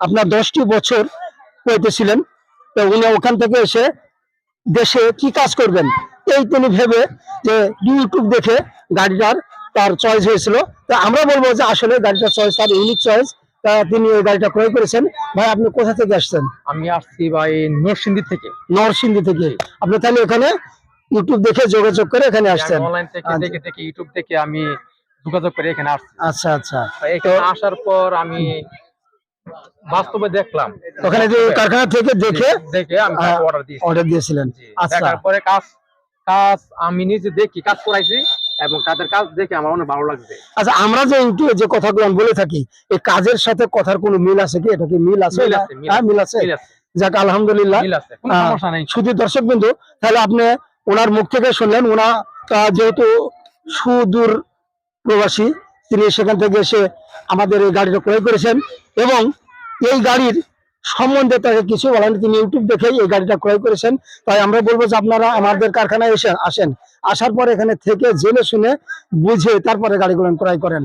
আপনার দশটি বছর পেতেছিলেন। তো উনি ওখান থেকে এসে দেশে কি কাজ করবেন এই তিনি ভেবে যে ইউটিউব দেখে গাড়িটার তার চয়েস হয়েছিল। তো আমরা বলব যে আসলে গাড়িটার চয়েস তার ইউনিক চয়েস তা তিনি এই গাড়িটা ক্রয় করেছেন। ভাই আপনি কোথা থেকে আসছেন? আমি আসছি ভাই নরসিংদী থেকে। নরসিংদী থেকে। আপনি তাহলে এখানে ইউটিউব দেখে যোগাযোগ করে এখানে আসছেন। অনলাইন থেকে আচ্ছা। দেখে দেখে ইউটিউব থেকে আমি যোগাযোগ করে এখানে আসছি। আচ্ছা আচ্ছা। এখানে আসার পর আমি বাস্তবে দেখলাম। ওখানে যে কারখানা থেকে দেখে দেখে আমি অর্ডার দিয়েছি অর্ডার দিয়েছিলেন। আচ্ছা। দেখার পরে কাজ কাজ আমি নিজে দেখি কাজ করাইছি এবং তাদের কাজ দেখে আমার অনেক ভালো লাগছে। আচ্ছা আমরা যে ইউটিউবে যে কথাগুলো বলে থাকি এই কাজের সাথে কথার কোনো মিল আছে কি? এটা কি মিল আছে? মিল আছে, হ্যাঁ মিল আছে। যাক আলহামদুলিল্লাহ। মিল আছে কোনো সমস্যা নেই। শুধু দর্শক বিন্দু তাহলে আপনি ওনার মুখ থেকে শুনলেন ওনা যেহেতু সুদূর প্রবাসী তিনি সেখান থেকে এসে আমাদের এই গাড়িটা ক্রয় করেছেন এবং এই গাড়ির সম্বন্ধে তাকে কিছু বলেন। তিনি ইউটিউব দেখেই এই গাড়িটা ক্রয় করেছেন। তাই আমরা বলব যে আপনারা আমাদের কারখানায় এসে আসেন। আসার পর এখানে থেকে জেনে শুনে বুঝে তারপরে গাড়িগুলো ক্রয় করেন।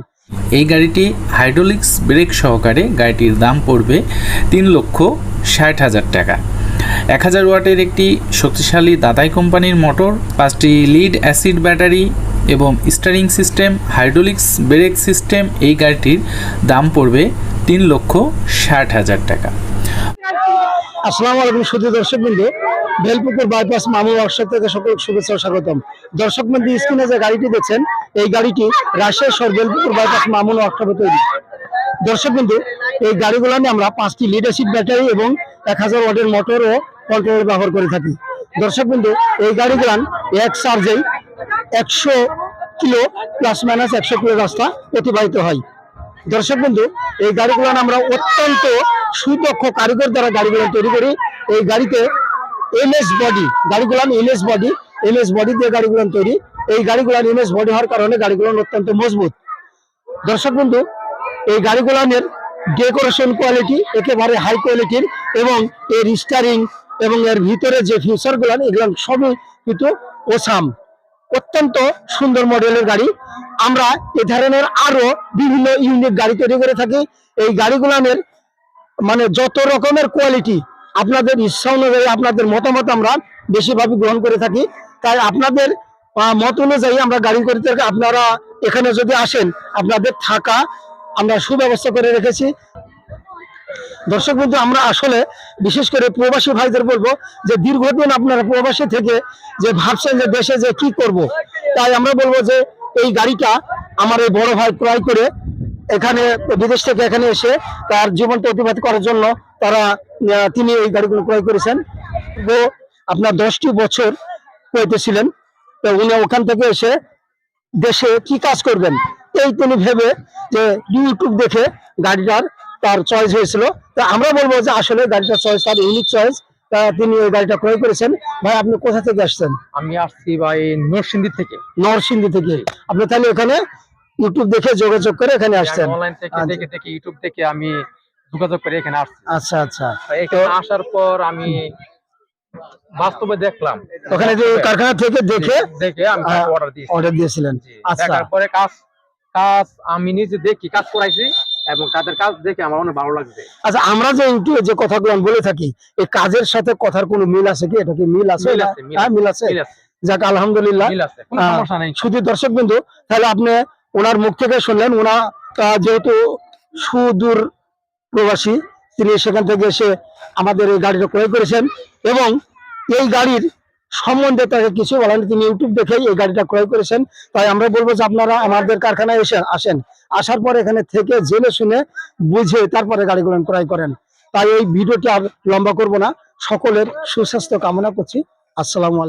এই গাড়িটি হাইড্রোলিক্স ব্রেক সহকারে গাড়িটির দাম পড়বে তিন লক্ষ ষাট হাজার টাকা। এক হাজার ওয়াটের একটি শক্তিশালী দাদাই কোম্পানির মোটর, পাঁচটি লিড অ্যাসিড ব্যাটারি এবং steering system hydraulics brake system এই গাড়িটির দাম পড়বে তিন লক্ষ ষাট হাজার টাকা। আসসালামু আলাইকুম শুধু দর্শক বিন্দু বেলপুকুর বাইপাস মামু ওয়ার্কশপ থেকে সকল শুভেচ্ছা স্বাগতম। দর্শক বিন্দু স্ক্রিনে যে গাড়িটি দেখছেন, এই গাড়িটি রাজশাহী শহর বেলপুকুর বাইপাস মামুন ওয়ার্কশপে তৈরি। দর্শক বিন্দু এই গাড়িগুলো নিয়ে আমরা পাঁচটি লিড অ্যাসিড ব্যাটারি এবং এক হাজার ওয়াটের মোটর ও কন্ট্রোলার ব্যবহার করে থাকি। দর্শক বিন্দু এই গাড়িগুলান এক চার্জেই একশো কিলো প্লাস মাইনাস একশো কিলো রাস্তা অতিবাহিত হয়। দর্শক বন্ধু, এই গাড়িগুলো আমরা অত্যন্ত সুদক্ষ কারিগর দ্বারা গাড়িগুলো তৈরি করি। এই গাড়িতে এমএস বডি, গাড়িগুলো এমএস বডি এমএস বডি দিয়ে গাড়িগুলো তৈরি। এই গাড়িগুলো এমএস বডি হওয়ার কারণে গাড়িগুলো অত্যন্ত মজবুত। দর্শক বন্ধু, এই গাড়িগুলানের ডেকোরেশন কোয়ালিটি একেবারে হাই কোয়ালিটির এবং এর স্টারিং এবং এর ভিতরে যে ফিচার গুলান এগুলো সবই কিন্তু ওসাম অত্যন্ত সুন্দর মডেলের গাড়ি। আমরা এ ধরনের আরও বিভিন্ন ইউনিক গাড়ি তৈরি করে থাকি। এই গাড়িগুলানের মানে যত রকমের কোয়ালিটি আপনাদের ইচ্ছা অনুযায়ী আপনাদের মতামত আমরা বেশিভাবে গ্রহণ করে থাকি। তাই আপনাদের মত অনুযায়ী আমরা গাড়ি করে আপনারা এখানে যদি আসেন, আপনাদের থাকা আমরা সুব্যবস্থা করে রেখেছি। দর্শক বন্ধু, আমরা আসলে বিশেষ করে প্রবাসী ভাইদের বলব যে দীর্ঘদিন আপনারা প্রবাসী থেকে যে ভাবছেন যে দেশে যে কি করব। তাই আমরা বলব যে এই গাড়িটা আমার এই বড় ভাই ক্রয় করে এখানে, বিদেশ থেকে এখানে এসে তার জীবনটা অতিবাহিত করার জন্য তারা তিনি এই গাড়িগুলো ক্রয় করেছেন ও আপনার দশটি বছর পেতেছিলেন, তো উনি ওখান থেকে এসে দেশে কি কাজ করবেন, এই তিনি ভেবে যে ইউটিউব দেখে গাড়িটার তার চয়েস হয়েছিল। তা আমরা বলব যে আসলে গাড়িটার চয়েস তার ইউনিক চয়েস তা তিনি ওই গাড়িটা ক্রয় করেছেন। ভাই আপনি কোথা থেকে আসছেন? আমি আসছি ভাই নরসিংদী থেকে। নরসিংদী থেকে। আপনি তাহলে এখানে ইউটিউব দেখে যোগাযোগ করে এখানে আসছেন। অনলাইন থেকে আচ্ছা। দেখে দেখে ইউটিউব থেকে আমি যোগাযোগ করে এখানে আসছি। আচ্ছা আচ্ছা। এখানে আসার পর আমি বাস্তবে দেখলাম। ওখানে যে কারখানা থেকে দেখে দেখে আমি অর্ডার দিয়েছি। অর্ডার দিয়েছিলেন। আচ্ছা। পরে কাজ কাজ আমি নিজে দেখি কাজ করাইছি। এবং তাদের কাজ দেখে আমার অনেক ভালো লাগছে। আচ্ছা আমরা যে ইউটিউবে যে কথাগুলো বলে থাকি এই কাজের সাথে কথার কোনো মিল আছে কি? এটা কি মিল আছে? মিল আছে, হ্যাঁ মিল আছে? যাক আলহামদুলিল্লাহ। শুধু দর্শক বিন্দু তাহলে আপনি ওনার মুখ থেকে শুনলেন ওনা যেহেতু সুদূর প্রবাসী তিনি সেখান থেকে এসে আমাদের এই গাড়িটা ক্রয় করেছেন এবং এই গাড়ির সম্বন্ধে তাকে কিছু বলেন। তিনি ইউটিউব দেখেই এই গাড়িটা ক্রয় করেছেন। তাই আমরা বলব যে আপনারা আমাদের কারখানায় এসে আসেন। আসার পর এখানে থেকে জেনে শুনে বুঝে তারপরে গাড়িগুলো ক্রয় করেন। তাই এই ভিডিওটি আর লম্বা করব না। সকলের সুস্বাস্থ্য কামনা করছি। আসসালামু আলাইকুম।